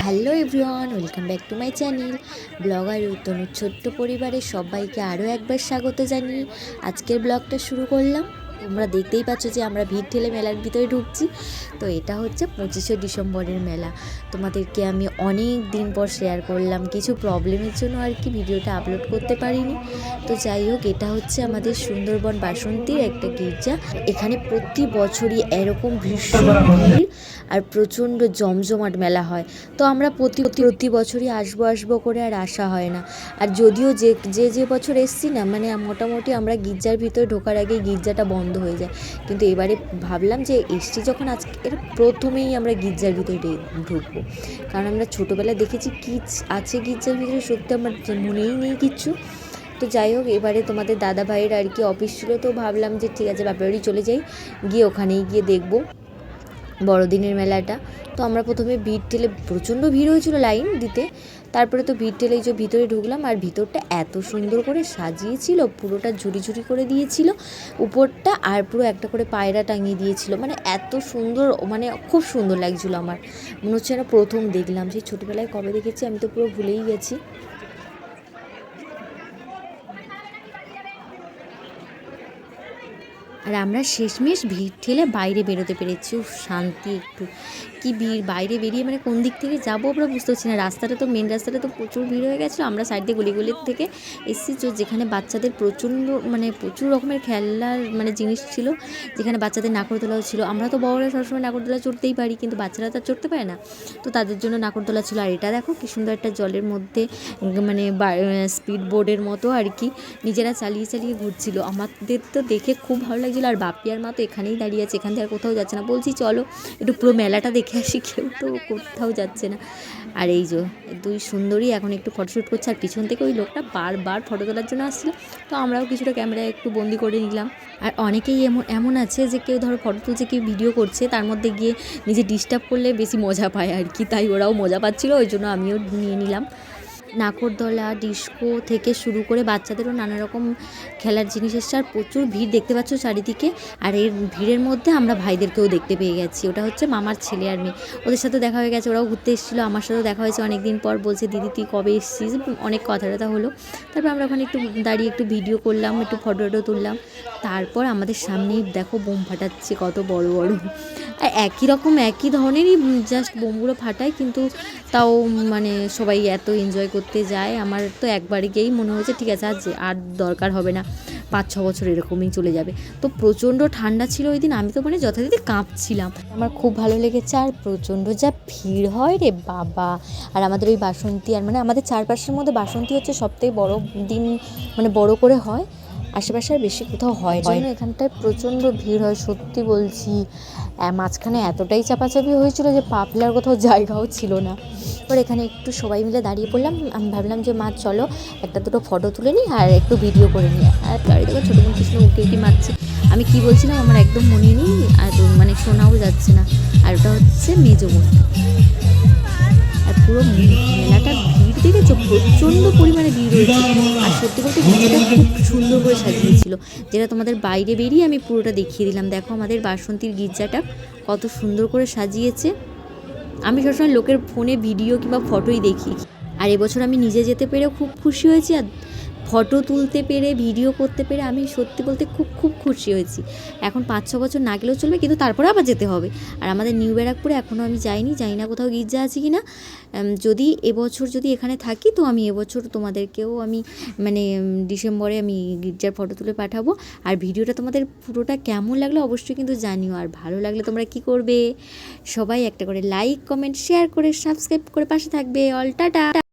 Hello everyone welcome back to my channel blogger তনুর ছোট্ট পরিবারের সবাইকে আরও একবার স্বাগত জানিয়ে আজকের ব্লগটা শুরু করলাম। তোমরা দেখতেই পাচ্ছ যে আমরা ভিড় ঠেলে মেলার ভিতরে ঢুকছি। তো এটা হচ্ছে পঁচিশে ডিসেম্বরের মেলা। তোমাদেরকে আমি অনেক দিন পর শেয়ার করলাম। কিছু প্রবলেমের জন্য আর কি ভিডিওটা আপলোড করতে পারিনি। তো যাই হোক, এটা হচ্ছে আমাদের সুন্দরবন বাসন্তীর একটা গির্জা। এখানে প্রতি বছরই এরকম ভীষণ ভিড় আর প্রচণ্ড জমজমাট মেলা হয়। তো আমরা প্রতি প্রতি বছরই আসব আসব করে আর আসা হয় না। আর যদিও যে যে যে বছর এসছি না মানে মোটামুটি আমরা গির্জার ভিতরে ঢোকার আগে গির্জাটা বন্ধ হয়ে যায়। কিন্তু এবারে ভাবলাম যে এসছি যখন আজকে এর প্রথমেই আমরা গির্জার ভিতরে ঢুকবো। কারণ আমরা ছোটোবেলায় দেখেছি কী আছে গির্জার ভিতরে সত্যি আমার মনেই নেই কিচ্ছু। তো যাই হোক, এবারে তোমাদের দাদা ভাইয়ের আর কি অফিস ছিল, তো ভাবলাম যে ঠিক আছে, বাপের বাড়ি চলে যাই, গিয়ে ওখানেই গিয়ে দেখব। বড়দিনের মেলাটা। তো আমরা প্রথমে ভিড় ঠেলে, প্রচণ্ড ভিড় হয়েছিল লাইন দিতে। তারপরে তো ভিড় ঠেলে যে ভিতরে ঢুকলাম আর ভিতরটা এত সুন্দর করে সাজিয়েছিল, পুরোটা ঝুড়ি ঝুড়ি করে দিয়েছিল, উপরটা আর পুরো একটা করে পায়রা টাঙিয়ে দিয়েছিল। মানে এত সুন্দর মানে খুব সুন্দর লাগছিল আমার। মনে হচ্ছে প্রথম দেখলাম। সেই ছোটোবেলায় কবে দেখেছি আমি তো পুরো ভুলেই গেছি। আর আমরা শেষমেশ ভিড় ঠেলে বাইরে বেরোতে পেরেছি। উফ, শান্তি একটু। কি ভিড়? বাইরে বেরিয়ে মানে কোন দিক থেকে যাব আমরা বুঝতে পারছি না। রাস্তাটা তো মেন রাস্তাটা তো প্রচুর ভিড় হয়ে গেছিল। আমরা সাইড দিয়ে গলি গলি থেকে এসেছি তো যেখানে বাচ্চাদের প্রচণ্ড মানে প্রচুর রকমের খেলার মানে জিনিস ছিল, যেখানে বাচ্চাদের নাকরদোলাও ছিল। আমরা তো বড়রা সবসময় নাকরদোলা চড়তেই পারি, কিন্তু বাচ্চারা তো চড়তে পারে না। তো তাদের জন্য নাকরদোলা ছিল। আর এটা দেখো কি সুন্দর একটা জলের মধ্যে মানে স্পিড বোর্ডের মতো আর কি নিজেরা চালিয়ে চালিয়ে ঘুরছিল। আমাদের তো দেখে খুব ভালো লাগছিল আর বাপি আর মা তো এখানেই দাঁড়িয়ে আছে, এখান থেকে আর কোথাও যাচ্ছে না। বলছি, চলো, একটু পুরো মেলাটা দেখে আসি কেউ তো, কোথাও যাচ্ছে না। আর এই যে, দুই সুন্দরী এখন একটু ফটোশ্যুট করছে, আর পিছন থেকে ওই লোকটা বারবার ফটো তোলার জন্য আসছিল। তো আমরাও কিছুটা ক্যামেরায় একটু বন্দি করে নিলাম। আর অনেকেই এমন এমন আছে যে, কেউ ধরো ফটো তুলছে, কেউ ভিডিও করছে, তার মধ্যে গিয়ে নিজে ডিস্টার্ব করলে বেশি মজা পায় আর কি। তাই ওরাও মজা পাচ্ছিলো, ওই জন্য আমিও নিয়ে নিলাম। নাকরদোলা ডিস্কো থেকে শুরু করে বাচ্চাদেরও নানা রকম খেলার জিনিস এসছে আর প্রচুর ভিড় দেখতে পাচ্ছ চারিদিকে। আর এর ভিড়ের মধ্যে আমরা ভাইদেরকেও দেখতে পেয়ে গেছি। ওটা হচ্ছে মামার ছেলে আর মেয়ে। ওদের সাথে দেখা হয়ে গেছে। ওরাও ঘুরতে এসেছিল। আমার সাথেও দেখা হয়েছে অনেক দিন পর। বলছে, দিদি, তুই কবে এসেছিস? অনেক কথা টথা হলো। তারপর আমরা ওখানে একটু দাঁড়িয়ে একটু ভিডিও করলাম, একটু ফটো টটো তুললাম। তারপর আমাদের সামনেই দেখো বোম ফাটাচ্ছে কত বড় বড়। একই রকম, একই ধরনেরই জাস্ট বোমগুলো ফাটায়, কিন্তু তাও মানে সবাই এত এনজয় করতে যায়। আমার তো একবার গিয়েই মনে হয়েছে, ঠিক আছে আর আর দরকার হবে না। পাঁচ, ছ বছর এরকমই চলে যাবে। তো প্রচণ্ড ঠান্ডা ছিল ওই দিন, আমি তো মানে যথারীতি কাঁপছিলাম। আমার খুব ভালো লেগেছে, আর প্রচণ্ড যা ভিড় হয় রে বাবা! আর আমাদের ওই বাসন্তী, আর মানে আমাদের চারপাশের মধ্যে বাসন্তী হচ্ছে সবথেকে বড় দিন মানে বড় করে হয়। আশেপাশে আর বেশি কোথাও হয় না এখানটায় প্রচণ্ড ভিড় হয়, সত্যি বলছি। মাঝখানে এতটাই চাপাচাপি হয়েছিল যে পা ফেলার কোথাও জায়গাও ছিল না। এবার এখানে একটু সবাই মিলে দাঁড়িয়ে পড়লাম। আমি ভাবলাম যে, মা, চলো একটা দুটো ফটো তুলে নিই আর একটু ভিডিও করে নিই। আর গাড়ি থেকে ছোটো বোন কৃষ্ণ উঁকি উঁকি মারছে। আমি কি বলছিলাম, আমার একদম মনে নেই আর মানে শোনাও যাচ্ছে না। আর ওটা হচ্ছে মেজো বোন। আর পুরো মেলাটা ভিড় দেখেছ? প্রচণ্ড পরিমাণে ভিড় হয়েছে। সত্যি বলতে ভিডিওটা খুব সুন্দর করে সাজিয়েছিল। যেটা তোমাদের বাইরে বেরিয়ে আমি পুরোটা দেখিয়ে দিলাম। দেখো আমাদের বাসন্তীর গির্জাটা কত সুন্দর করে সাজিয়েছে। আমি সবসময় লোকের ফোনে ভিডিও কিংবা ফটোই দেখি। আর এবছর আমি নিজে যেতে পেরেও খুব খুশি হয়েছি আর ফটো তুলতে পেরে, ভিডিও করতে পেরে আমি সত্যি বলতে খুব খুব খুশি হয়েছি। এখন পাঁচ, ছ বছর না গেলেও চলবে, কিন্তু তারপরে আবার যেতে হবে। আর আমাদের নিউ ব্যারাকপুরে এখনও আমি যাইনি, জানি না কোথাও গির্জা আছে কি না যদি এবছর যদি এখানে থাকি, তো আমি এবছর তোমাদেরকেও আমি মানে ডিসেম্বরে আমি গির্জার ফটো তুলে পাঠাবো। আর ভিডিওটা তোমাদের পুরোটা কেমন লাগল অবশ্যই কিন্তু জানিও। আর ভালো লাগলে তোমরা কি করবে? সবাই একটা করে লাইক কমেন্ট শেয়ার করে সাবস্ক্রাইব করে পাশে থাকবে। All, tata!